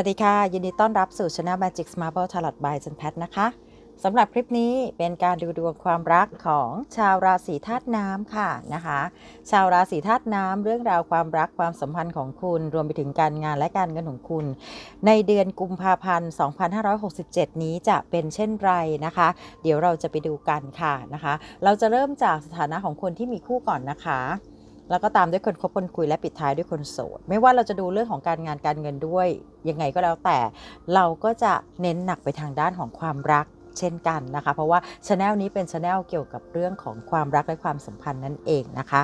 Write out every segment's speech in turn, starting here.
วัสดีค่ะ ยินดีต้อนรับสู่ Channel Magic Marble Tarot by จันแพทนะคะสำหรับคลิปนี้เป็นการดูดวงความรักของชาวราศีธาตุน้ำค่ะนะคะ ชาวราศีธาตุน้ำเรื่องราวความรักความสัมพันธ์ของคุณ รวมไปถึงการงานและการเงินของคุณ ในเดือนกุมภาพันธ์ 2567 นี้จะเป็นเช่นไรนะคะ เดี๋ยวเราจะไปดูกันค่ะนะคะ เราจะเริ่มจากสถานะของคนที่มีคู่ก่อนนะคะ แล้วก็ตามด้วยคนคบคนคุยและปิดท้ายด้วยคนโสด ไม่ว่าเราจะดูเรื่องของการงานการเงินด้วยยังไงก็แล้วแต่ เราก็จะเน้นหนักไปทางด้านของความรัก เช่นกันนะคะ เพราะว่าช anel นี้เป็นช anel เกี่ยวกับเรื่องของความรักและความสัมพันธ์นั่นเองนะคะ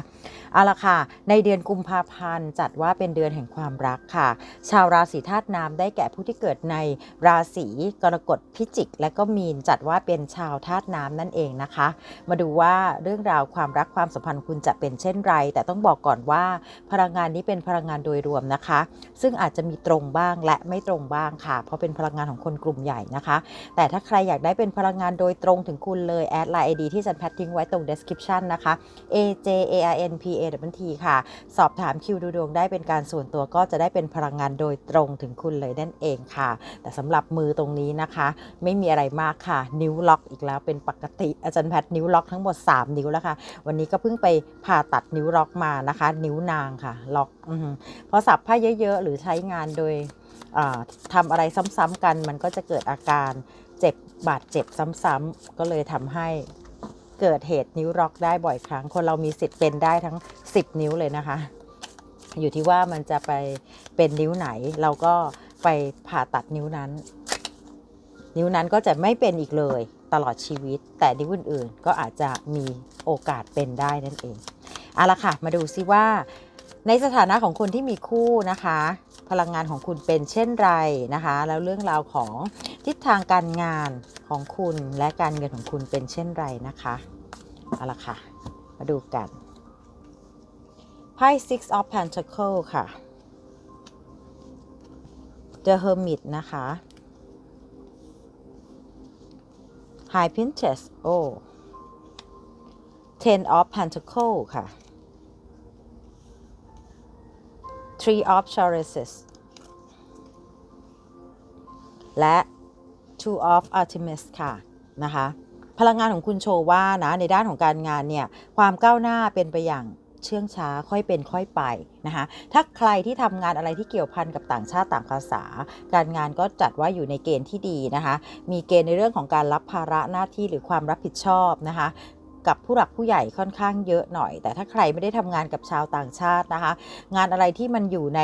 เอาละค่ะ ในเดือนกุมภาพันธ์จัดว่าเป็นเดือนแห่งความรักค่ะ ชาวราศีธาตุน้ำได้แก่ผู้ที่เกิดในราศีกรกฎพิจิก และก็มีนจัดว่าเป็นชาวธาตุน้ำนั่นเองนะคะ มาดูว่าเรื่องราวความรักความสัมพันธ์คุณจะเป็นเช่นไร แต่ต้องบอกก่อนว่าพลังงานนี้เป็นพลังงานโดยรวมนะคะ ซึ่งอาจจะมีตรงบ้างและไม่ตรงบ้างค่ะ เพราะเป็นพลังงานของคนกลุ่มใหญ่นะคะ แต่ถ้าใครอยากได้เป็นพลังงานโดยตรงถึงคุณเลย แอดไลน์ ID ที่จันแพททิ้งไว้ตรง description นะคะ A J A R N P A W T ค่ะ สอบถามคิวดูดวงได้เป็นการส่วนตัวก็จะได้เป็นพลังงานโดยตรงถึงคุณเลยนั่นเองค่ะ แต่สำหรับมือตรงนี้นะคะ ไม่มีอะไรมากค่ะ นิ้วล็อกอีกแล้วเป็นปกติอาจารย์แพทนิ้วล็อกทั้งหมด 3 นิ้วแล้วค่ะ วันนี้ก็เพิ่งไปผ่าตัดนิ้วล็อกมานะคะ นิ้วนางค่ะ ล็อกอือหือพอสับผ้าเยอะๆ หรือใช้งานโดยอ่าทำอะไรซ้ำๆกันมันก็จะเกิดอาการ เจ็บบาดเจ็บซ้ำๆก็เลยทำให้เกิดเหตุนิ้วล็อกได้บ่อยครั้ง คนเรามีสิทธิ์เป็นได้ทั้ง 10 นิ้วเลยนะคะ อยู่ที่ว่ามันจะไปเป็นนิ้วไหน เราก็ไปผ่าตัดนิ้วนั้น นิ้วนั้นก็จะไม่เป็นอีกเลยตลอดชีวิต แต่นิ้วอื่นๆก็อาจจะมีโอกาสเป็นได้นั่นเองเอาละค่ะ มาดูซิว่าในสถานะของคนที่มีคู่นะคะ พลังงานของคุณเป็นเช่นไรนะคะ แล้วเรื่องราวของทิศทางการงานของคุณและการเงินของคุณเป็นเช่นไรนะคะเอาละค่ะ มาดูกันไพ่ six of pentacles ค่ะ the hermit นะคะ high princess โอ้ ten of pentacles ค่ะ Tree of chalices และ two of artemis ค่ะนะคะพลังงานของคุณโชว์ว่านะในด้านของการงานเนี่ยความก้าวหน้าเป็นไปอย่างเชื่องช้าค่อยเป็นค่อยไปนะคะถ้าใครที่ทำงานอะไรที่เกี่ยวพันกับต่างชาติต่างภาษา การงานก็จัดว่าอยู่ในเกณฑ์ที่ดีนะคะ มีเกณฑ์ในเรื่องของการรับภาระหน้าที่หรือความรับผิดชอบนะคะ กับผู้หลักผู้ใหญ่ค่อนข้างเยอะหน่อย แต่ถ้าใครไม่ได้ทำงานกับชาวต่างชาตินะคะ งานอะไรที่มันอยู่ใน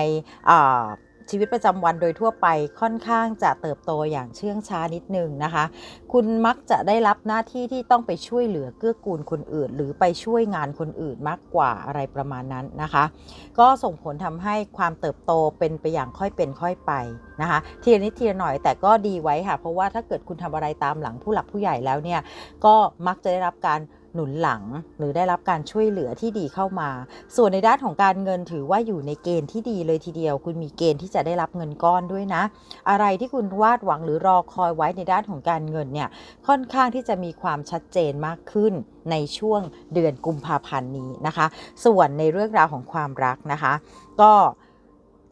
ชีวิตประจำวันโดยทั่วไปค่อนข้างจะเติบโตอย่างเชื่องช้านิดนึงนะคะ คุณมักจะได้รับหน้าที่ที่ต้องไปช่วยเหลือเกื้อกูลคนอื่น หรือไปช่วยงานคนอื่นมากกว่าอะไรประมาณนั้นนะคะ ก็ส่งผลทำให้ความเติบโตเป็นไปอย่างค่อยเป็นค่อยไปนะคะทีละนิดทีละหน่อยแต่ก็ดีไว้ค่ะ เพราะว่าถ้าเกิดคุณทำอะไรตามหลังผู้หลักผู้ใหญ่แล้วเนี่ยก็มักจะได้รับการ หนุนหลัง หรือได้รับการช่วยเหลือที่ดีเข้ามา ส่วนในด้านของการเงินถือว่าอยู่ในเกณฑ์ที่ดีเลยทีเดียว คุณมีเกณฑ์ที่จะได้รับเงินก้อนด้วยนะ อะไรที่คุณวาดหวังหรือรอคอยไว้ในด้านของการเงินเนี่ยค่อนข้างที่จะมีความชัดเจนมากขึ้นในช่วงเดือนกุมภาพันธ์นี้นะคะ ส่วนในเรื่องราวของความรักนะคะ ก็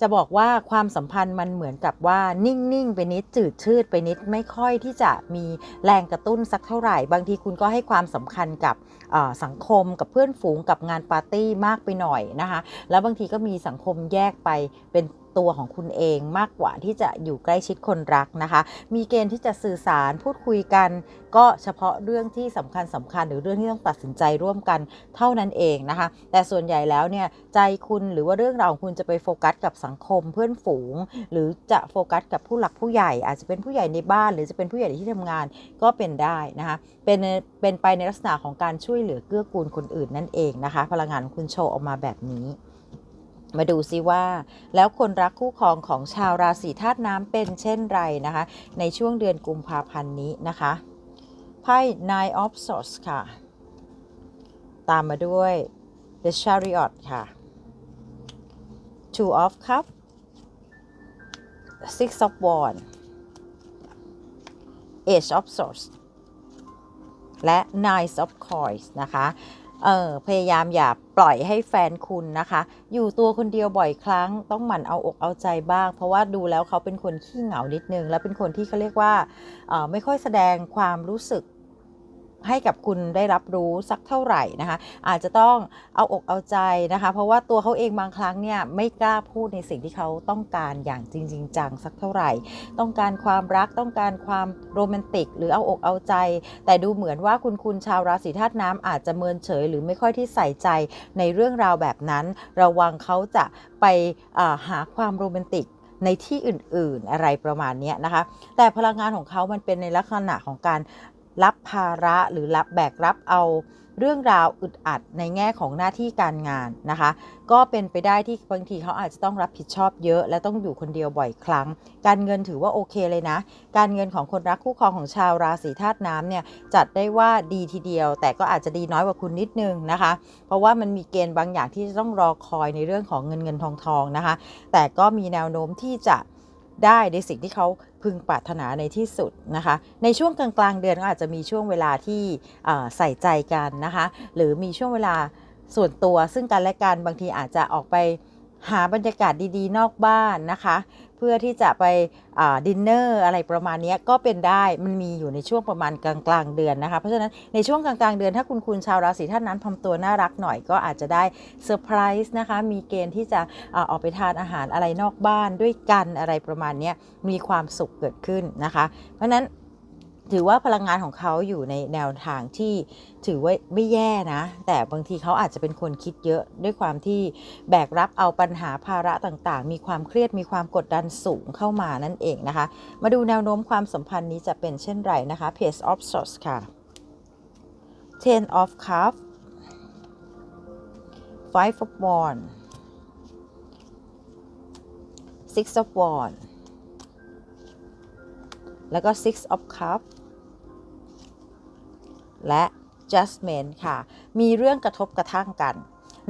จะบอกว่าความสัมพันธ์มันเหมือนกับว่านิ่ง ๆ ไปนิดจืดชืดไปนิดไม่ค่อยที่จะมีแรงกระตุ้นสักเท่าไหร่ บางทีคุณก็ให้ความสำคัญกับสังคมกับเพื่อนฝูงกับงานปาร์ตี้มากไปหน่อยนะคะ แล้วบางทีก็มีสังคมแยกไปเป็น ตัวของคุณเองมากกว่าที่จะอยู่ใกล้ชิดคนรักนะคะ มีเกณฑ์ที่จะสื่อสารพูดคุยกัน ก็เฉพาะเรื่องที่สำคัญสำคัญหรือเรื่องที่ต้องตัดสินใจร่วมกันเท่านั้นเองนะคะ แต่ส่วนใหญ่แล้วเนี่ยใจคุณหรือว่าเรื่องราวของคุณจะไปโฟกัสกับสังคมเพื่อนฝูง หรือจะโฟกัสกับผู้หลักผู้ใหญ่ อาจจะเป็นผู้ใหญ่ในบ้าน หรือจะเป็นผู้ใหญ่ในที่ทำงานก็เป็นได้นะคะเป็นเป็นไปในลักษณะของการช่วยเหลือเกื้อกูลคนอื่นนั่นเองนะคะ พลังงานของคุณโชว์ออกมาแบบนี้ มาดูซิว่า แล้วคนรักคู่ครองของชาวราศีธาตุน้ำเป็นเช่นไรนะคะ ในช่วงเดือนกุมภาพันธ์นี้นะคะไพ่ Nine of Swords ค่ะ ตามมาด้วย The Chariot ค่ะ Two of Cups Six of Wands Age of Swords และ Nine of Coins นะคะ เออพยายามอย่าปล่อยให้แฟนคุณนะคะ อยู่ตัวคนเดียวบ่อยครั้ง ต้องหมั่นเอาอกเอาใจบ้าง เพราะว่าดูแล้วเขาเป็นคนขี้เหงานิดนึง แล้วเป็นคนที่เขาเรียกว่าออไม่ค่อยแสดงความรู้สึก ให้กับคุณได้รับรู้สักเท่าไหร่นะคะ อาจจะต้องเอาอกเอาใจนะคะ เพราะว่าตัวเขาเองบางครั้งเนี่ยไม่กล้าพูดในสิ่งที่เขาต้องการอย่างจริงๆจังสักเท่าไหร่ ต้องการความรักต้องการความโรแมนติก หรือเอาอกเอาใจ แต่ดูเหมือนว่าคุณคุณชาวราศีธาตุน้ำอาจจะเมินเฉย หรือไม่ค่อยที่ใส่ใจในเรื่องราวแบบนั้น ระวังเขาจะไปาหาความโรแมนติกในที่อื่นๆอะไรประมาณนี้นะคะ แต่พลังงานของเขามันเป็นในลักษณะของการ รับภาระหรือรับแบกรับเอาเรื่องราวอึดอัดในแง่ของหน้าที่การงานนะคะ ก็เป็นไปได้ที่บางทีเขาอาจจะต้องรับผิดชอบเยอะ และต้องอยู่คนเดียวบ่อยครั้ง การเงินถือว่าโอเคเลยนะ การเงินของคนรักคู่ครองของชาวราศีธาตุน้ำเนี่ยจัดได้ว่าดีทีเดียว แต่ก็อาจจะดีน้อยกว่าคุณนิดนึงนะคะ เพราะว่ามันมีเกณฑ์บางอย่างที่จะต้องรอคอยในเรื่องของเงินเงินทองทองนะคะ แต่ก็มีแนวโน้มที่จะได้ในสิ่งที่เขา พึงปรารถนาในที่สุดนะคะ ในช่วงกลางๆเดือนก็อาจจะมีช่วงเวลาที่ใส่ใจกันนะคะ หรือมีช่วงเวลาส่วนตัวซึ่งกันและกันบางทีอาจจะออกไป หาบรรยากาศดีๆ นอกบ้านนะคะ เพื่อที่จะไปดินเนอร์อะไรประมาณนี้ก็เป็นได้มันมีอยู่ในช่วงประมาณกลางกลางๆเดือนนะคะ เพราะฉะนั้นในช่วงกลางกลางๆเดือนถ้าคุณคุณชาวราศีท่านนั้นทำตัวน่ารักหน่อยก็อาจจะได้เซอร์ไพรส์นะคะมีเกณฑ์ที่จะออกไปทานอาหารอะไรนอกบ้านด้วยกันอะไรประมาณนี้มีความสุขเกิดขึ้นนะคะ เพราะฉะนั้น ถือว่าพลังงานของเขาอยู่ในแนวทางที่ถือว่าไม่แย่นะ แต่บางทีเขาอาจจะเป็นคนคิดเยอะด้วยความที่แบกรับเอาปัญหาภาระต่างๆ มีความเครียดมีความกดดันสูงเข้ามานั่นเองนะคะ มาดูแนวโน้มความสัมพันธ์นี้จะเป็นเช่นไรนะคะ Page of Swords ค่ะ Ten of Cups Five of Wands Six of Wands แล้วก็ Six of Cups และ Judgment ค่ะ มีเรื่องกระทบกระทั่งกัน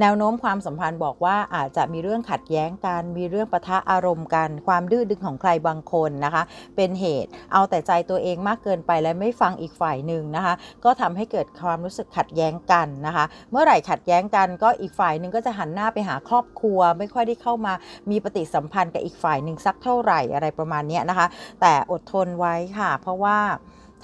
แนวโน้มความสัมพันธ์บอกว่าอาจจะมีเรื่องขัดแย้งกัน มีเรื่องปะทะอารมณ์กัน ความดื้อดึงของใครบางคนนะคะ เป็นเหตุเอาแต่ใจตัวเองมากเกินไปและไม่ฟังอีกฝ่ายหนึ่งนะคะ ก็ทำให้เกิดความรู้สึกขัดแย้งกันนะคะ เมื่อไหร่ขัดแย้งกันก็อีกฝ่ายหนึ่งก็จะหันหน้าไปหาครอบครัว ไม่ค่อยได้เข้ามามีปฏิสัมพันธ์กับอีกฝ่ายหนึ่งสักเท่าไหร่อะไรประมาณนี้นะคะ แต่อดทนไว้ค่ะ เพราะว่า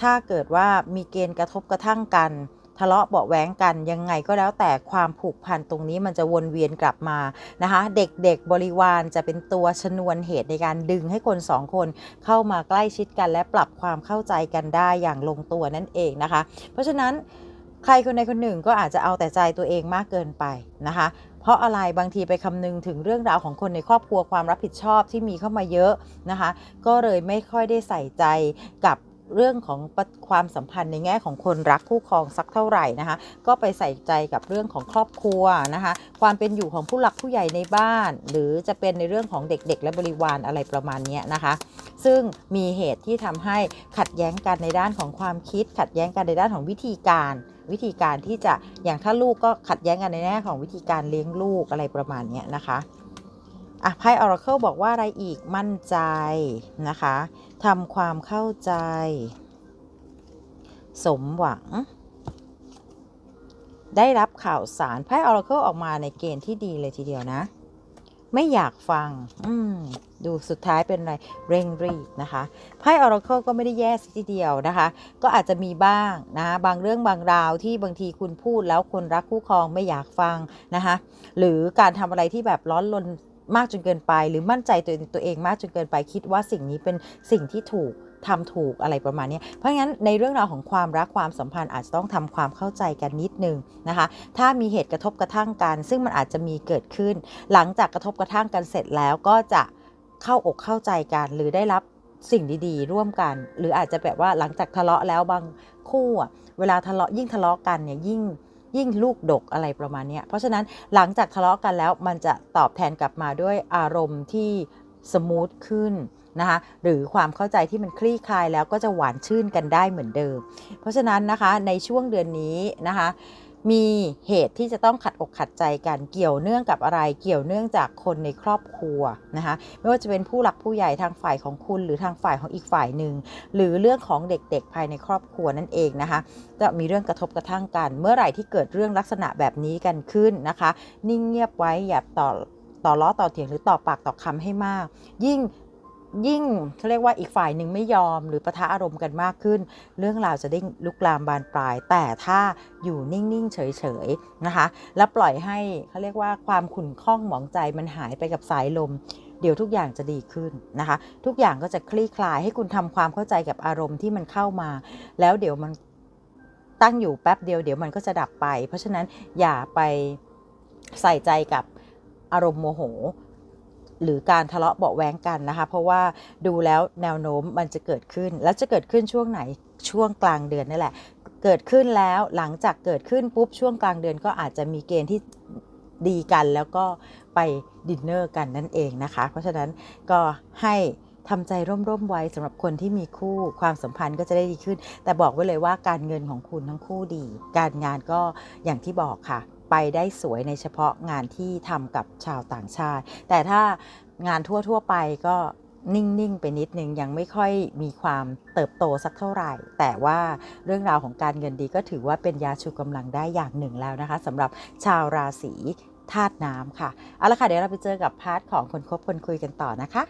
ถ้าเกิดว่ามีเกณฑ์กระทบกระทั่งกัน ทะเลาะเบาะแว้งกันยังไงก็แล้วแต่ความผูกพันตรงนี้มันจะวนเวียนกลับมานะคะ เด็กๆบริวารจะเป็นตัวชนวนเหตุในการดึงให้คนสองคนเข้ามาใกล้ชิดกัน และปรับความเข้าใจกันได้อย่างลงตัวนั่นเองนะคะ เพราะฉะนั้นใครคนใดคนหนึ่งก็อาจจะเอาแต่ใจตัวเองมากเกินไปนะคะ เพราะอะไรบางทีไปคำนึงถึงเรื่องราวของคนในครอบครัวความรับผิดชอบที่มีเข้ามาเยอะนะคะ ก็เลยไม่ค่อยได้ใส่ใจกับ เรื่องของความสัมพันธ์ในแง่ของคนรักคู่ครองสักเท่าไหร่นะคะ ก็ไปใส่ใจกับเรื่องของครอบครัวนะคะ ความเป็นอยู่ของผู้หลักผู้ใหญ่ในบ้าน หรือจะเป็นในเรื่องของเด็กๆ และบริวารอะไรประมาณนี้นะคะ ซึ่งมีเหตุที่ทำให้ขัดแย้งกันในด้านของความคิด ขัดแย้งกันในด้านของวิธีการวิธีการที่จะอย่างถ้าลูกก็ขัดแย้งกันในแง่ของวิธีการเลี้ยงลูกอะไรประมาณนี้นะคะ อะไพ่ Oracle บอกว่าอะไรอีกมั่นใจนะคะทำความเข้าใจ สมหวัง ได้รับข่าวสารไพ่ Oracle ออกมาในเกณฑ์ที่ดีเลยทีเดียวนะ ไม่อยากฟัง อืมดูสุดท้ายเป็นอะไรเร่งรีบนะคะไพ่ Oracle ก็ไม่ได้แย่สิทีเดียวนะคะ ก็อาจจะมีบ้างนะบางเรื่องบางราวที่บางทีคุณพูดแล้วคนรักคู่ครองไม่อยากฟังนะคะ หรือการทำอะไรที่แบบร้อนรน มากจนเกินไป หรือมั่นใจตัวตัวเองมากจนเกินไปคิดว่าสิ่งนี้เป็นสิ่งที่ถูกทำถูกอะไรประมาณนี้ เพราะงั้นในเรื่องราวของความรักความสัมพันธ์อาจจะต้องทำความเข้าใจกันนิดนึงนะคะ ถ้ามีเหตุกระทบกระทั่งกัน ซึ่งมันอาจจะมีเกิดขึ้น หลังจากกระทบกระทั่งกันเสร็จแล้วก็จะเข้าอกเข้าใจกันหรือได้รับสิ่งดีๆ ร่วมกัน หรืออาจจะแบบว่าหลังจากทะเลาะแล้วบางคู่เวลาทะเลาะยิ่งทะเลาะกันเนี่ยยิ่ง ยิ่งลูกดกอะไรประมาณนี้เพราะฉะนั้นหลังจากทะเลาะกันแล้วมันจะตอบแทนกลับมาด้วยอารมณ์ที่สมูทขึ้นนะคะหรือความเข้าใจที่มันคลี่คลายแล้วก็จะหวานชื่นกันได้เหมือนเดิม เพราะฉะนั้นนะคะในช่วงเดือนนี้นะคะ มีเหตุที่จะต้องขัดอกขัดใจกันเกี่ยวเนื่องกับอะไร เกี่ยวเนื่องจากคนในครอบครัวนะคะไม่ว่าจะเป็นผู้หลักผู้ใหญ่ทางฝ่ายของคุณ หรือทางฝ่ายของอีกฝ่ายหนึ่งหรือเรื่องของเด็กๆ ภายในครอบครัวนั่นเองนะคะ จะมีเรื่องกระทบกระทั่งกัน เมื่อไหร่ที่เกิดเรื่องลักษณะแบบนี้กันขึ้นนะคะ นิ่งเงียบไว้อย่าต่อต่อล้อต่อเถียงหรือต่อปากต่อคำให้มาก ยิ่ง ยิ่งเขาเรียกว่าอีกฝ่ายหนึ่งไม่ยอม หรือประทะอารมณ์กันมากขึ้น เรื่องราวจะได้ลุกลามบานปลาย แต่ถ้าอยู่นิ่ง ๆ เฉย ๆ นะคะ แล้วปล่อยให้เขาเรียกว่าความขุ่นข้องหมองใจมันหายไปกับสายลม เดี๋ยวทุกอย่างจะดีขึ้นนะคะ ทุกอย่างก็จะคลี่คลายให้คุณทำความเข้าใจกับอารมณ์ที่มันเข้ามา แล้วเดี๋ยวมันตั้งอยู่แป๊บเดียวเดี๋ยวมันก็จะดับไป เพราะฉะนั้นอย่าไปใส่ใจกับอารมณ์โมโห หรือการทะเลาะเบาะแว้งกันนะคะ เพราะว่าดูแล้วแนวโน้มมันจะเกิดขึ้น แล้วจะเกิดขึ้นช่วงไหนช่วงกลางเดือนนี่แหละ เกิดขึ้นแล้วหลังจากเกิดขึ้นปุ๊บช่วงกลางเดือนก็อาจจะมีเกณฑ์ที่ดีกันแล้วก็ไปดินเนอร์กันนั่นเองนะคะ เพราะฉะนั้นก็ให้ทำใจร่มๆไว้สำหรับคนที่มีคู่ความสัมพันธ์ก็จะได้ดีขึ้น แต่บอกไว้เลยว่าการเงินของคุณทั้งคู่ดี การงานก็อย่างที่บอกค่ะ ไปได้สวยในเฉพาะงานที่ทำกับชาวต่างชาติ แต่ถ้างานทั่ว ๆ ไปก็นิ่ง ๆ ไปนิดนึง ยังไม่ค่อยมีความเติบโตสักเท่าไหร่ แต่ว่าเรื่องราวของการเงินดีก็ถือว่าเป็นยาชูกำลังได้อย่างหนึ่งแล้วนะคะสำหรับชาวราศีธาตุน้ำค่ะ เอาละค่ะ เดี๋ยวเราไปเจอกับพาร์ทของคนคบคนคุยกันต่อนะคะ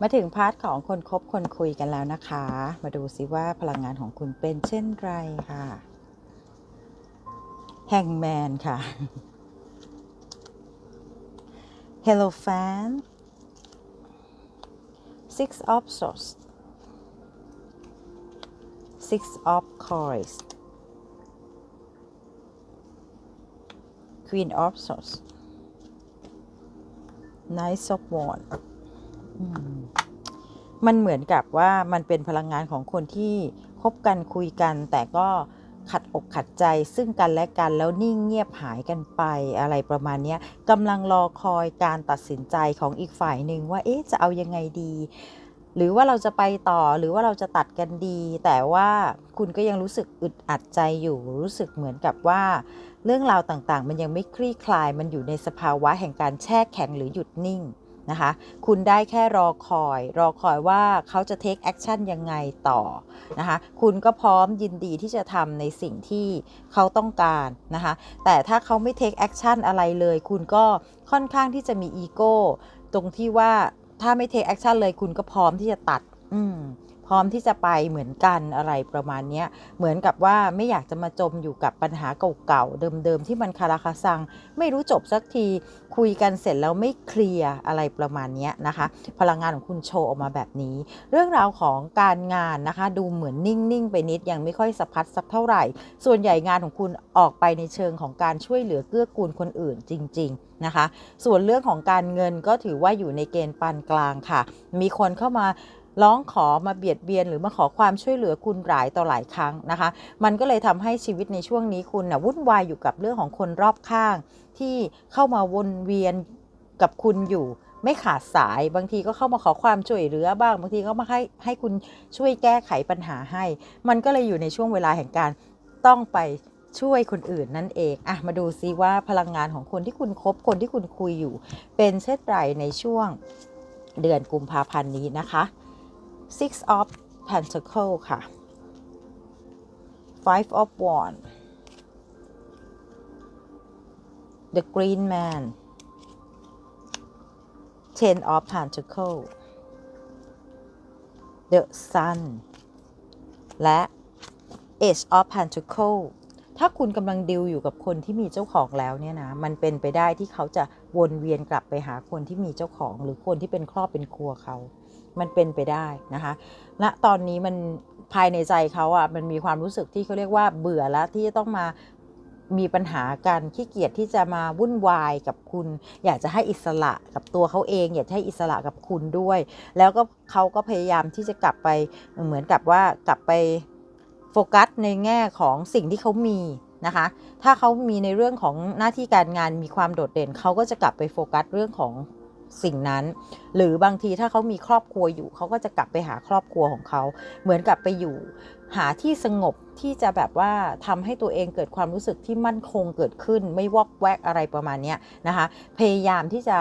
มาถึงพาร์ทของคนคบคนคุยกันแล้วนะคะ มาดูซิว่าพลังงานของคุณเป็นเช่นไรค่ะ แฮงแมนค่ะ Hello fan Six of Swords Six of Coins Queen of Swords Knight of Wands มันเหมือนกับว่ามันเป็นพลังงานของคนที่คบกันคุยกันแต่ก็ อกขัดใจซึ่งกันและกันแล้วนิ่งเงียบหายกันไปอะไรประมาณนี้กำลังรอคอยการตัดสินใจของอีกฝ่ายหนึ่งว่าเอ๊ะจะเอายังไงดี หรือว่าเราจะไปต่อหรือว่าเราจะตัดกันดี แต่ว่าคุณก็ยังรู้สึกอึดอัดใจอยู่รู้สึกเหมือนกับว่า เรื่องราวต่างๆ มันยังไม่คลี่คลายมันอยู่ในสภาวะแห่งการแช่แข็งหรือหยุดนิ่ง นะคะ คุณได้แค่รอคอย รอคอยว่าเขาจะ take action ยังไงต่อนะคะ คุณก็พร้อมยินดีที่จะทำในสิ่งที่เขาต้องการนะคะ แต่ถ้าเขาไม่ take action อะไรเลย คุณก็ค่อนข้างที่จะมีอีโก้ตรงที่ว่าถ้าไม่ take action เลย คุณก็พร้อมที่จะตัด อืม พร้อมที่จะไปเหมือนกันอะไรประมาณนี้เหมือนกับว่าไม่อยากจะมาจมอยู่กับปัญหาเก่าๆเดิมๆที่มันคาราคาซัง ไม่รู้จบสักทีคุยกันเสร็จแล้วไม่เคลียร์อะไรประมาณนี้นะคะ พลังงานของคุณโชว์ออกมาแบบนี้ เรื่องราวของการงานนะคะ ดูเหมือนนิ่งๆไปนิดยังไม่ค่อยสะพัดสักเท่าไหร่ ส่วนใหญ่งานของคุณออกไปในเชิงของการช่วยเหลือเกื้อกูลคนอื่นจริง ๆนะคะ ส่วนเรื่องของการเงินก็ถือว่าอยู่ในเกณฑ์ปานกลางค่ะ มีคนเข้ามา ร้องขอมาเบียดเบียนหรือมาขอความช่วยเหลือคุณหลายต่อหลายครั้งนะคะ มันก็เลยทำให้ชีวิตในช่วงนี้คุณนะวุ่นวายอยู่กับเรื่องของคนรอบข้าง ที่เข้ามาวนเวียนกับคุณอยู่ไม่ขาดสายบางทีก็เข้ามาขอความช่วยเหลือบ้าง บางทีก็มาให้ให้คุณช่วยแก้ไขปัญหาให้ มันก็เลยอยู่ในช่วงเวลาแห่งการต้องไปช่วยคนอื่นนั่นเองอะมาดูซิว่าพลังงานของคนที่คุณคบคนที่คุณคุยอยู่ เป็นเช่นไรในช่วงเดือนกุมภาพันธ์นี้นะคะ Six of Pentacle ค่ะ Five of Wands The Green Man Ten of Pentacle The Sun และ Age of Pentacle ถ้าคุณกำลังดิวอยู่กับคนที่มีเจ้าของแล้วเนี่ยนะ มันเป็นไปได้ที่เขาจะ วนเวียนกลับไปหาคนที่มีเจ้าของ หรือคนที่เป็นครอบเป็นครัวเขา มันเป็นไปได้นะคะณตอนนี้มันภายในใจเขาอะ่ะมันมีความรู้สึกที่เขาเรียกว่าเบื่อแล้วที่จะต้องมามีปัญหากันขี้เกียจที่จะมาวุ่นวายกับคุณ อยากจะให้อิสระกับตัวเขาเอง อยากให้อิสระกับคุณด้วย แล้วก็เขาก็พยายามที่จะกลับไปเหมือนกับว่ากลับไปโฟกัสในแง่ของสิ่งที่เขามี นะคะ ถ้าเขามีในเรื่องของหน้าที่การงานมีความโดดเด่นเขาก็จะกลับไปโฟกัสเรื่องของสิ่งนั้น หรือบางทีถ้าเขามีครอบครัวอยู่เขาก็จะกลับไปหาครอบครัวของเขาเหมือนกับไปอยู่ หาที่สงบที่จะแบบว่าทำให้ตัวเองเกิดความรู้สึกที่มั่นคงเกิดขึ้น ไม่วอกแวกอะไรประมาณนี้นะคะ พยายามที่จะ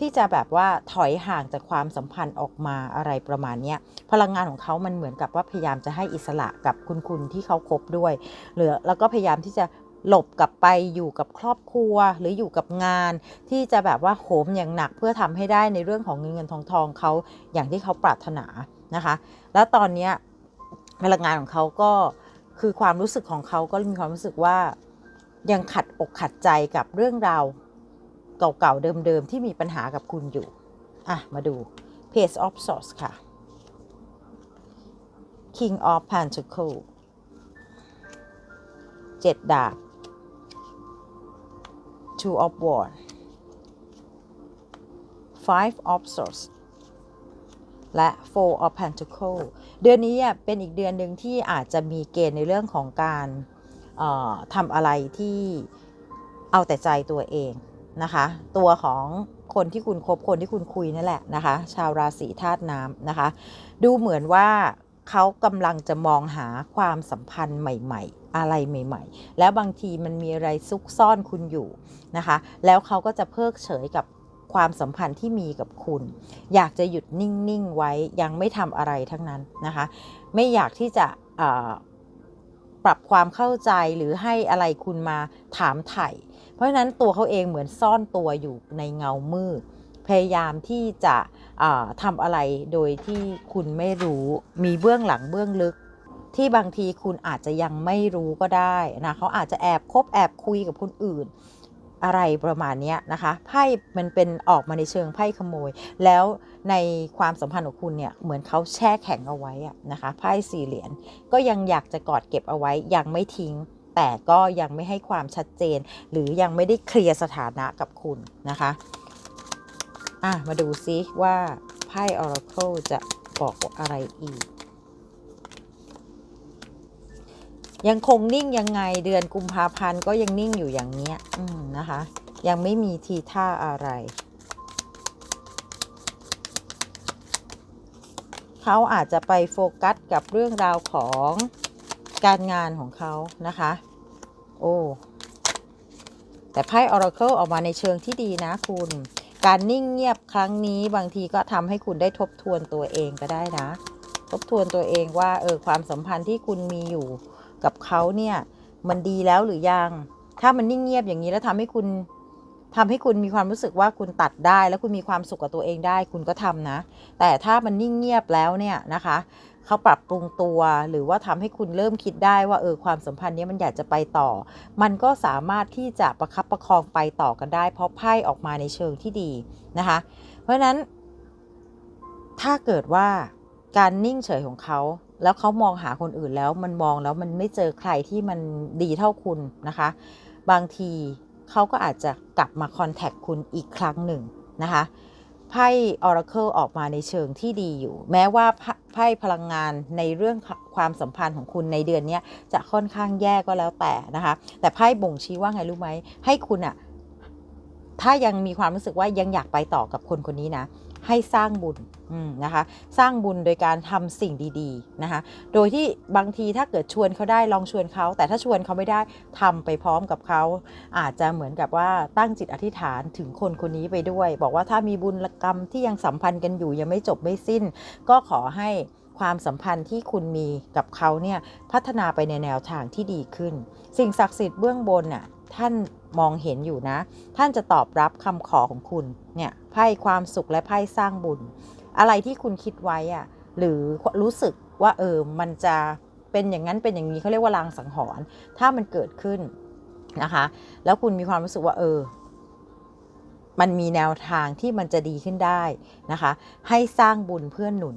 ที่จะแบบว่าถอยห่างจากความสัมพันธ์ออกมาอะไรประมาณนี้พลังงานของเขามันเหมือนกับว่าพยายามจะให้อิสระกับคุณคุณที่เขาคบด้วยหรือแล้วก็พยายามที่จะหลบกลับไปอยู่กับครอบครัวหรืออยู่กับงาน ที่จะแบบว่าโหมอย่างหนักเพื่อทำให้ได้ในเรื่องของเงินเงินทองทองเขาอย่างที่เขาปรารถนานะคะ แล้วตอนนี้พลังงานของเขาก็คือความรู้สึกของเขาก็มีความรู้สึกว่ายังขัดอกขัดใจกับเรื่องราว เก่าๆ เดิมๆ ที่มีปัญหากับคุณอยู่ อะ มาดู Page of Swords ค่ะ King of Pentacles เจ็ดดาบ Two of Wands Five of Swords และ Four of Pentacles เดือนนี้เป็นอีกเดือนหนึ่งที่อาจจะมีเกณฑ์ในเรื่องของการทำอะไรที่เอาแต่ใจตัวเอง นะคะ ตัวของคนที่คุณคบคนที่คุณคุยนั่นแหละนะคะ ชาวราศีธาตุน้ำนะคะ ดูเหมือนว่าเขากำลังจะมองหาความสัมพันธ์ใหม่ ๆ อะไรใหม่ ๆ แล้วบางทีมันมีอะไรซุกซ่อนคุณอยู่นะคะ แล้วเขาก็จะเพิกเฉยกับความสัมพันธ์ที่มีกับคุณ อยากจะหยุดนิ่ง ๆ ไว้ยังไม่ทำอะไรทั้งนั้นนะคะ ไม่อยากที่จะปรับความเข้าใจหรือให้อะไรคุณมาถามไถ่ ราะฉะนั้นตัวเขาเองเหมือนซ่อนตัวอยู่ในเงามืดพยายามที่จะอ่าทำอะไรโดยที่คุณไม่รู้มีเบื้องหลังเบื้องลึก ที่บางทีคุณอาจจะยังไม่รู้ก็ได้นะเขาอาจจะแอบคบแอบคุยกับคนอื่น อะไรประมาณนี้นะคะไพ่มันเป็นออกมาในเชิงไพ่ขโมย แล้วในความสัมพันธ์ของคุณเนี่ยเหมือนเขาแช่แข็งเอาไว้นะคะไพ่สี่เหรียญก็ยังอยากจะกอดเก็บเอาไว้ยังไม่ทิ้ง แต่ก็ยังไม่ให้ความชัดเจน หรือยังไม่ได้เคลียร์สถานะกับคุณนะคะอะมาดูซิว่าไพ่ Oracle จะบอกอะไรอีก ยังคงนิ่งยังไงเดือนกุมภาพันธ์ก็ยังนิ่งอยู่อย่างเนี้ยอืมนะคะ ยังไม่มีทีท่าอะไร เขาอาจจะไปโฟกัสกับเรื่องราวของการงานของเขานะคะ โอ้แต่ไพ่ Oracle ออกมาในเชิงที่ดีนะคุณ การนิ่งเงียบครั้งนี้บางทีก็ทำให้คุณได้ทบทวนตัวเองก็ได้นะ ทบทวนตัวเองว่าเออความสัมพันธ์ที่คุณมีอยู่กับเขาเนี่ยมันดีแล้วหรือยัง ถ้ามันนิ่งเงียบอย่างนี้แล้วทำให้คุณทำให้คุณมีความรู้สึกว่าคุณตัดได้ แล้วคุณมีความสุขกับตัวเองได้ คุณก็ทำนะ แต่ถ้ามันนิ่งเงียบแล้วเนี่ยนะคะ เขาปรับปรุงตัว หรือว่าทำให้คุณเริ่มคิดได้ว่าเออความสัมพันธ์นี้มันอยากจะไปต่อ มันก็สามารถที่จะประคับประคองไปต่อกันได้ เพราะไพ่ออกมาในเชิงที่ดีนะคะ เพราะฉะนั้น ถ้าเกิดว่าการนิ่งเฉยของเขาแล้วเขามองหาคนอื่นแล้วมันมองแล้วมันไม่เจอใครที่มันดีเท่าคุณนะคะ บางทีเขาก็อาจจะกลับมาคอนแทคคุณอีกครั้งหนึ่งนะคะ ไพ่ออร์เคิลออกมาในเชิงที่ดีอยู่ แม้ว่าไพ่พลังงานในเรื่องความสัมพันธ์ของคุณในเดือนนี้จะค่อนข้างแย่ก็แล้วแต่นะคะ แต่ไพ่บ่งชี้ว่าไงรู้ไหมให้คุณอะถ้ายังมีความรู้สึกว่ายังอยากไปต่อกับคนคนนี้นะ ให้สร้างบุญนะคะสร้างบุญโดยการทำสิ่งดีๆนะคะโดยที่บางทีถ้าเกิดชวนเขาได้ลองชวนเขา แต่ถ้าชวนเขาไม่ได้ทำไปพร้อมกับเขา อาจจะเหมือนกับว่าตั้งจิตอธิษฐานถึงคนคนนี้ไปด้วย บอกว่าถ้ามีบุญกรรมที่ยังสัมพันธ์กันอยู่ยังไม่จบไม่สิ้น ก็ขอให้ความสัมพันธ์ที่คุณมีกับเขาเนี่ยพัฒนาไปในแนวทางที่ดีขึ้น สิ่งศักดิ์สิทธิ์เบื้องบนน่ะท่าน มองเห็นอยู่นะ ท่านจะตอบรับคำขอของคุณเนี่ยไพ่ความสุขและไพ่สร้างบุญ อะไรที่คุณคิดไว้อะหรือรู้สึกว่าเออมันจะเป็นอย่างนั้นเป็นอย่างนี้เขาเรียกว่าลางสังหรณ์ถ้ามันเกิดขึ้นนะคะ แล้วคุณมีความรู้สึกว่าเออ มันมีแนวทางที่มันจะดีขึ้นได้นะคะ ให้สร้างบุญเพื่อหนุน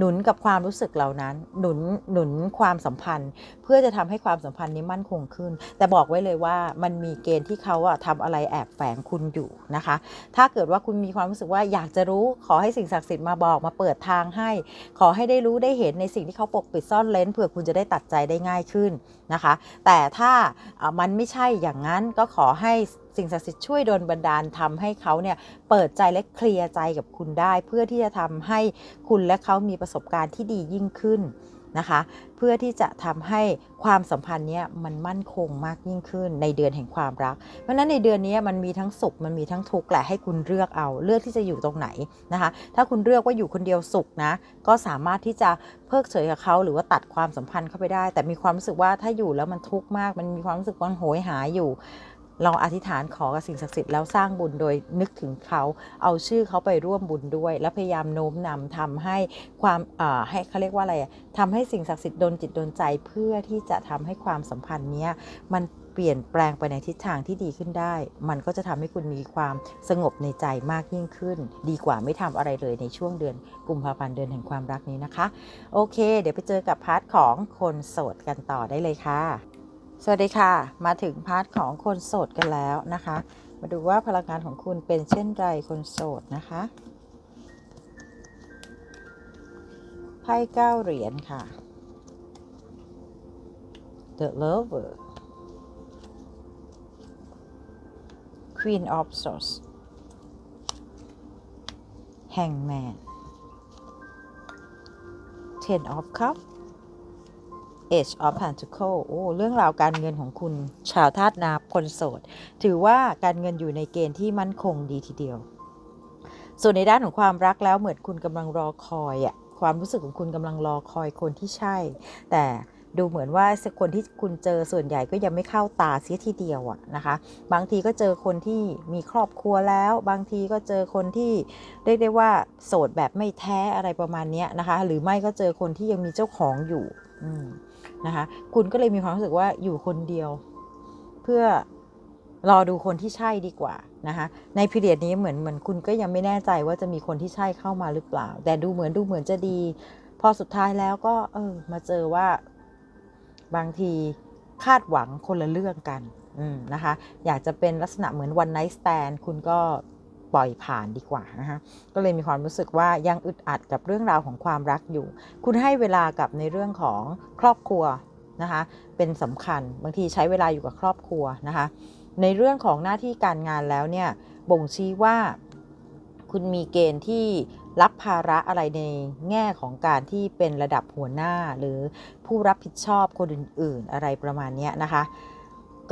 หนุนกับความรู้สึกเหล่านั้น หนุนหนุนความสัมพันธ์ เพื่อจะทำให้ความสัมพันธ์นี้มั่นคงขึ้น แต่บอกไว้เลยว่ามันมีเกณฑ์ที่เขาอะทำอะไรแอบแฝงคุณอยู่นะคะ ถ้าเกิดว่าคุณมีความรู้สึกว่าอยากจะรู้ขอให้สิ่งศักดิ์สิทธิ์มาบอกมาเปิดทางให้ ขอให้ได้รู้ได้เห็นในสิ่งที่เขาปกปิดซ่อนเล้นเผื่อคุณจะได้ตัดใจได้ง่ายขึ้นนะคะ แต่ถ้ามันไม่ใช่อย่างนั้นก็ขอให้ สิ่งศักดิ์สิทธิ์ช่วยดลบันดาลทำให้เขาเนี่ยเปิดใจและเคลียร์ใจกับคุณได้ เพื่อที่จะทำให้คุณและเขามีประสบการณ์ที่ดียิ่งขึ้นนะคะ เพื่อที่จะทำให้ความสัมพันธ์เนี้ยมันมั่นคงมากยิ่งขึ้นในเดือนแห่งความรัก เพราะฉะนั้นในเดือนนี้มันมีทั้งสุขมันมีทั้งทุกข์แหละให้คุณเลือกเอาเลือกที่จะอยู่ตรงไหนนะคะ ถ้าคุณเลือกว่าอยู่คนเดียวสุขนะก็สามารถที่จะเพิกเฉยกับเขาหรือว่าตัดความสัมพันธ์เข้าไปได้ แต่มีความรู้สึกว่าถ้าอยู่แล้วมันทุกข์มาก มันมีความรู้สึกว่าโหยหาอยู่ ลองอธิษฐานขอกับสิ่งศักดิ์สิทธิ์แล้วสร้างบุญโดยนึกถึงเขา เอาชื่อเขาไปร่วมบุญด้วย และพยายามโน้มนำทำให้ความให้เขาเรียกว่าอะไรอะทำให้สิ่งศักดิ์สิทธิ์ดลจิตดลใจเพื่อที่จะทำให้ความสัมพันธ์นี้มันเปลี่ยนแปลงไปในทิศทางที่ดีขึ้นได้ มันก็จะทำให้คุณมีความสงบในใจมากยิ่งขึ้น ดีกว่าไม่ทำอะไรเลยในช่วงเดือนกุมภาพันธ์เดือนแห่งความรักนี้นะคะ โอเค เดี๋ยวไปเจอกับพาร์ทของคนโสดกันต่อได้เลยค่ะ สวัสดีค่ะ มาถึงพาร์ทของคนโสดกันแล้วนะคะ มาดูว่าพลังงานของคุณเป็นเช่นไรคนโสดนะคะไพ่เก้าเหรียญค่ะ The Lover Queen of Swords Hangman Ten of Cups Age of Pentacle โอ้ เรื่องราวการเงินของคุณชาวธาตุนาบคนโสด ถือว่าการเงินอยู่ในเกณฑ์ที่มั่นคงดีทีเดียว ส่วนในด้านของความรักแล้วเหมือนคุณกำลังรอคอยอะความรู้สึกของคุณกำลังรอคอยคนที่ใช่ แต่ดูเหมือนว่าคนที่คุณเจอส่วนใหญ่ก็ยังไม่เข้าตาเสียทีเดียวอะนะคะ บางทีก็เจอคนที่มีครอบครัวแล้ว บางทีก็เจอคนที่เรียกได้ว่าโสดแบบไม่แท้อะไรประมาณนี้นะคะ หรือไม่ก็เจอคนที่ยังมีเจ้าของอยู่ อืม นะคะ คุณก็เลยมีความรู้สึกว่าอยู่คนเดียว เพื่อรอดูคนที่ใช่ดีกว่านะคะในพีเรียดนี้เหมือนเหมือนคุณก็ยังไม่แน่ใจว่าจะมีคนที่ใช่เข้ามาหรือเปล่า แต่ดูเหมือนดูเหมือนจะดี พอสุดท้ายแล้วก็เออมาเจอว่าบางทีคาดหวังคนละเรื่องกันนะคะ อยากจะเป็นลักษณะเหมือนวันไนท์สแตนคุณก็ ปล่อยผ่านดีกว่านะคะก็เลยมีความรู้สึกว่ายังอึดอัดกับเรื่องราวของความรักอยู่ คุณให้เวลากับในเรื่องของครอบครัวนะคะเป็นสำคัญบางทีใช้เวลาอยู่กับครอบครัวนะคะในเรื่องของหน้าที่การงานแล้วเนี่ยบ่งชี้ว่าคุณมีเกณฑ์ที่รับภาระอะไรในแง่ของการที่เป็นระดับหัวหน้าหรือผู้รับผิดชอบคนอื่น ๆ อะไรประมาณนี้นะคะ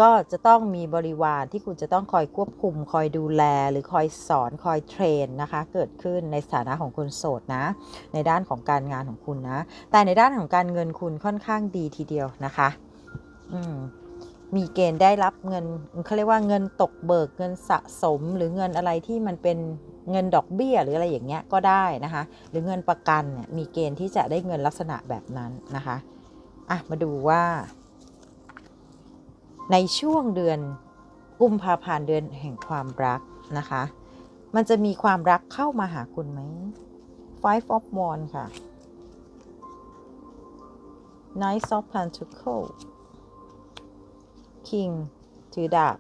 ก็จะต้องมีบริวารที่คุณจะต้องคอยควบคุม คอยดูแล หรือคอยสอนคอยเทรนนะคะ เกิดขึ้นในสถานะของคนโสดนะ ในด้านของการงานของคุณนะ แต่ในด้านของการเงินคุณค่อนข้างดีทีเดียวนะคะ อืมมีเกณฑ์ได้รับเงินเขาเรียกว่าเงินตกเบิกเงินสะสมหรือเงินอะไรที่มันเป็นเงินดอกเบี้ยหรืออะไรอย่างเงี้ยก็ได้นะคะ หรือเงินประกันเนี่ยมีเกณฑ์ที่จะได้เงินลักษณะแบบนั้นนะคะอะมาดูว่า ในช่วงเดือนกุมภาพันธ์เดือนแห่งความรักนะคะ มันจะมีความรักเข้ามาหาคุณไหม Five of Wands ค่ะ Knight of Pentacles King ถือดาบ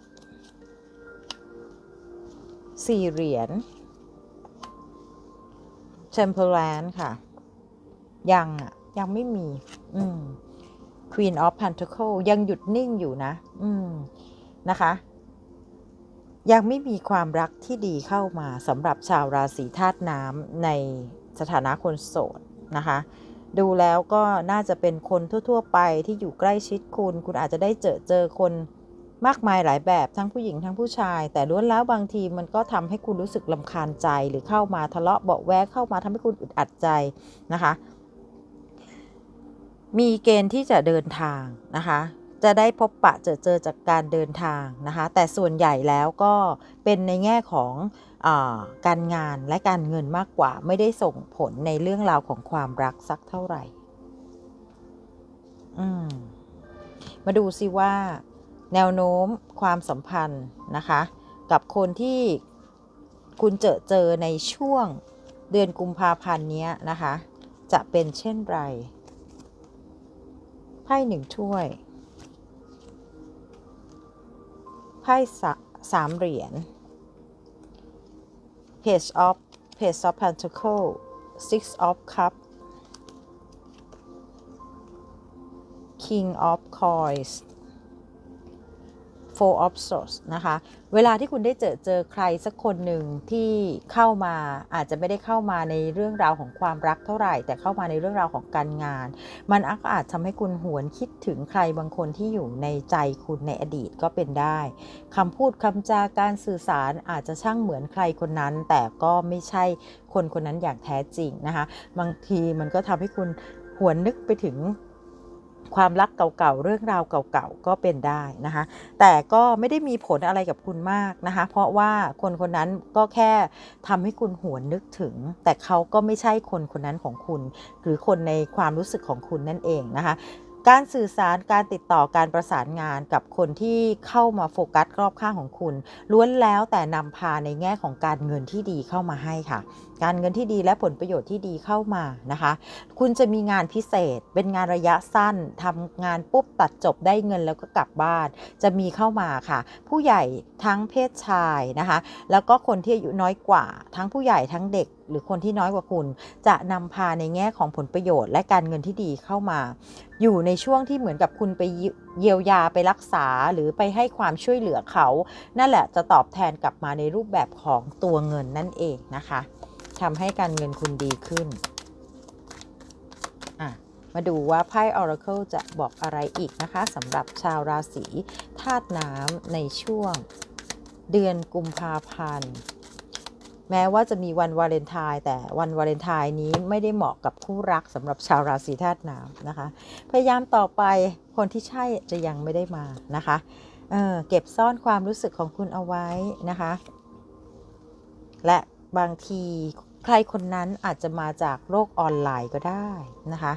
สี่เหรียญ Temperance ค่ะ ยังอะ ยังไม่มี อืม Queen of Pentacle ยังหยุดนิ่งอยู่นะ อืม นะคะ ยังไม่มีความรักที่ดีเข้ามาสำหรับชาวราศีธาตุน้ำในสถานะคนโสดนะคะ ดูแล้วก็น่าจะเป็นคนทั่ว ๆ ไปที่อยู่ใกล้ชิดคุณ คุณอาจจะได้เจอเจอคนมากมายหลายแบบทั้งผู้หญิงทั้งผู้ชาย แต่ล้วนแล้วบางทีมันก็ทำให้คุณรู้สึกลำคาญใจหรือเข้ามาทะเลาะเบาแวกเข้ามาทำให้คุณอึดอัดใจนะคะ มีเกณฑ์ที่จะเดินทางนะคะ จะได้พบปะเจอเจอจากการเดินทางนะคะ แต่ส่วนใหญ่แล้วก็เป็นในแง่ของอการงานและการเงินมากกว่า ไม่ได้ส่งผลในเรื่องราวของความรักสักเท่าไหร่ มมาดูซิว่า แนวโน้มความสัมพันธ์นะคะ กับคนที่คุณเจอเจอในช่วงเดือนกุมภาพันธ์นี้นะคะ จะเป็นเช่นไร ไพ่หนึ่งถ้วย ไพ่สสามเหรียญ Page of Page of Pentacle Six of Cup King of Coins four of swords นะคะ เวลาที่คุณได้เจอเจอใครสักคนหนึ่งที่เข้ามาอาจจะไม่ได้เข้ามาในเรื่องราวของความรักเท่าไหร่ แต่เข้ามาในเรื่องราวของการงาน มันก็อาจทำให้คุณหวนคิดถึงใครบางคนที่อยู่ในใจคุณในอดีตก็เป็นได้คำพูดคำจาการสื่อสารอาจจะช่างเหมือนใครคนนั้น แต่ก็ไม่ใช่คนคนนั้นอย่างแท้จริงนะคะ บางทีมันก็ทำให้คุณหวนนึกไปถึง ความรักเก่าๆ เรื่องราวเก่าๆ ก็เป็นได้นะคะ แต่ก็ไม่ได้มีผลอะไรกับคุณมากนะคะ เพราะว่าคนคนนั้นก็แค่ทำให้คุณหวนนึกถึง แต่เขาก็ไม่ใช่คนคนนั้นของคุณ หรือคนในความรู้สึกของคุณนั่นเองนะคะการสื่อสาร การติดต่อ การประสานงานกับคนที่เข้ามาโฟกัสรอบข้างของคุณ ล้วนแล้วแต่นำพาในแง่ของการเงินที่ดีเข้ามาให้ค่ะ การเงินที่ดีและผลประโยชน์ที่ดีเข้ามานะคะ คุณจะมีงานพิเศษ เป็นงานระยะสั้นทำงานปุ๊บตัดจบได้เงินแล้วก็กลับบ้าน จะมีเข้ามาค่ะ ผู้ใหญ่ทั้งเพศชายนะคะ แล้วก็คนที่อายุน้อยกว่า ทั้งผู้ใหญ่ทั้งเด็กหรือคนที่น้อยกว่าคุณ จะนำพาในแง่ของผลประโยชน์ และการเงินที่ดีเข้ามา อยู่ในช่วงที่เหมือนกับคุณไปเยียวยาไปรักษาหรือไปให้ความช่วยเหลือเขา นั่นแหละจะตอบแทนกลับมาในรูปแบบของตัวเงินนั่นเองนะคะ ทำให้การเงินคุณดีขึ้น มาดูว่าไพ่ Oracle จะบอกอะไรอีกนะคะสำหรับชาวราศีธาตุน้ำในช่วง เดือนกุมภาพันธ์แม้ว่าจะมีวันวาเลนไทน์แต่วันวาเลนไทน์นี้ไม่ได้เหมาะกับคู่รักสำหรับชาวราศีธาตุน้ำนะคะ พยายามต่อไปคนที่ใช่จะยังไม่ได้มานะคะเออเก็บซ่อนความรู้สึกของคุณเอาไว้นะคะ และบางที ใครคนนั้นอาจจะมาจากโลกออนไลน์ก็ได้นะคะ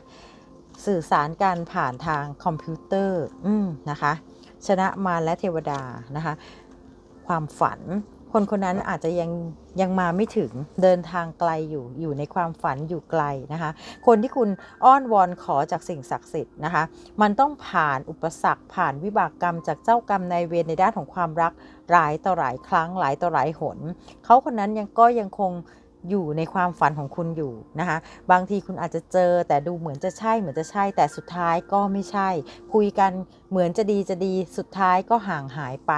สื่อสารการผ่านทางคอมพิวเตอร์อืมนะคะ ชนะมารและเทวดานะคะ ความฝัน คนคนนั้นอาจจะยังยังมาไม่ถึงเดินทางไกลอยู่อยู่ในความฝันอยู่ไกลนะคะ คนที่คุณอ้อนวอนขอจากสิ่งศักดิ์สิทธิ์นะคะ มันต้องผ่านอุปสรรคผ่านวิบากกรรมจากเจ้ากรรมนายเวรในด้านของความรักหลายต่อหลายครั้งหลายต่อหลายหนเขาคนนั้นยังก็ยังคง อยู่ในความฝันของคุณอยู่นะคะ บางทีคุณอาจจะเจอแต่ดูเหมือนจะใช่เหมือนจะใช่แต่สุดท้ายก็ไม่ใช่ คุยกันเหมือนจะดีจะดีสุดท้ายก็ห่างหายไป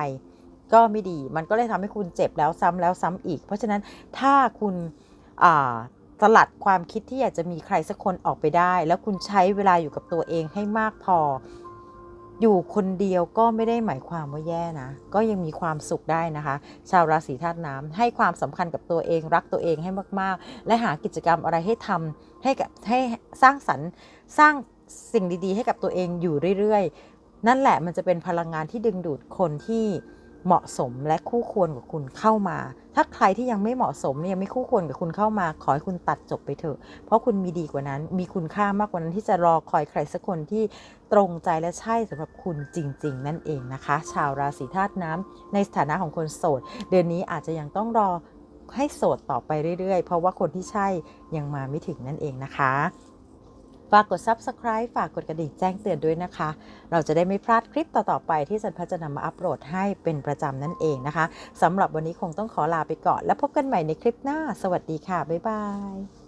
ก็ไม่ดี มันก็เลยทำให้คุณเจ็บแล้วซ้ำแล้วซ้ำอีก เพราะฉะนั้นถ้าคุณสลัดความคิดที่อยากจะมีใครสักคนออกไปได้ แล้วคุณใช้เวลาอยู่กับตัวเองให้มากพอ อยู่คนเดียวก็ไม่ได้หมายความว่าแย่นะ ก็ยังมีความสุขได้นะคะ ชาวราศีธาตุน้ำให้ความสำคัญกับตัวเองรักตัวเองให้มาก ๆ และหากิจกรรมอะไรให้ทำให้กับให้สร้างสรรค์สร้างสิ่งดีๆ ให้กับตัวเองอยู่เรื่อย ๆ นั่นแหละมันจะเป็นพลังงานที่ดึงดูดคนที่ เหมาะสมและคู่ควรกับคุณเข้ามา ถ้าใครที่ยังไม่เหมาะสมยังไม่คู่ควรกับคุณเข้ามา ขอให้คุณตัดจบไปเถอะ เพราะคุณมีดีกว่านั้น มีคุณค่ามากกว่านั้นที่จะรอคอยใครสักคนที่ตรงใจและใช่สำหรับคุณจริง ๆ นั่นเองนะคะ ชาวราศีธาตุน้ำในสถานะของคนโสด เดือนนี้อาจจะยังต้องรอให้โสดต่อไปเรื่อยๆ เพราะว่าคนที่ใช่ยังมาไม่ถึงนั่นเองนะคะ ฝากกด Subscribe ฝากกดกระดิ่งแจ้งเตือนด้วยนะคะ เราจะได้ไม่พลาดคลิปต่อๆไปที่สันพัฒจะนำมาอัปโหลดให้เป็นประจำนั่นเองนะคะสำหรับวันนี้คงต้องขอลาไปก่อน แล้วพบกันใหม่ในคลิปหน้า สวัสดีค่ะ บ๊ายบาย